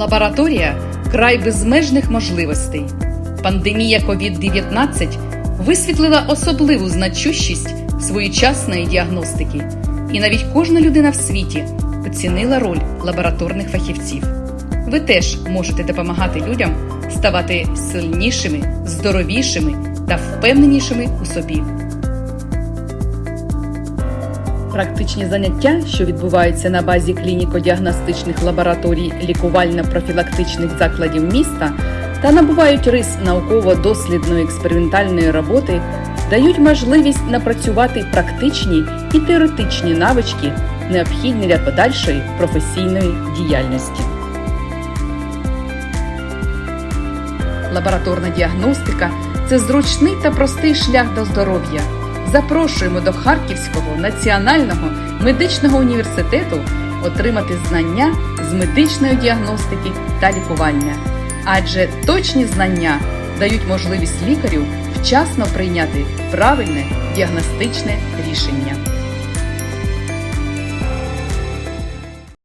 Лабораторія край безмежних можливостей. Пандемія COVID-19 висвітлила особливу значущість своєчасної діагностики, і навіть кожна людина в світі оцінила роль лабораторних фахівців. Ви теж можете допомагати людям ставати сильнішими, здоровішими та впевненішими у собі. Практичні заняття, що відбуваються на базі клініко-діагностичних лабораторій лікувально-профілактичних закладів міста та набувають рис науково-дослідної експериментальної роботи, дають можливість напрацювати практичні і теоретичні навички, необхідні для подальшої професійної діяльності. Лабораторна діагностика це зручний та простий шлях до здоров'я. Запрошуємо до Харківського національного медичного університету отримати знання з медичної діагностики та лікування. Адже точні знання дають можливість лікарю вчасно прийняти правильне діагностичне рішення.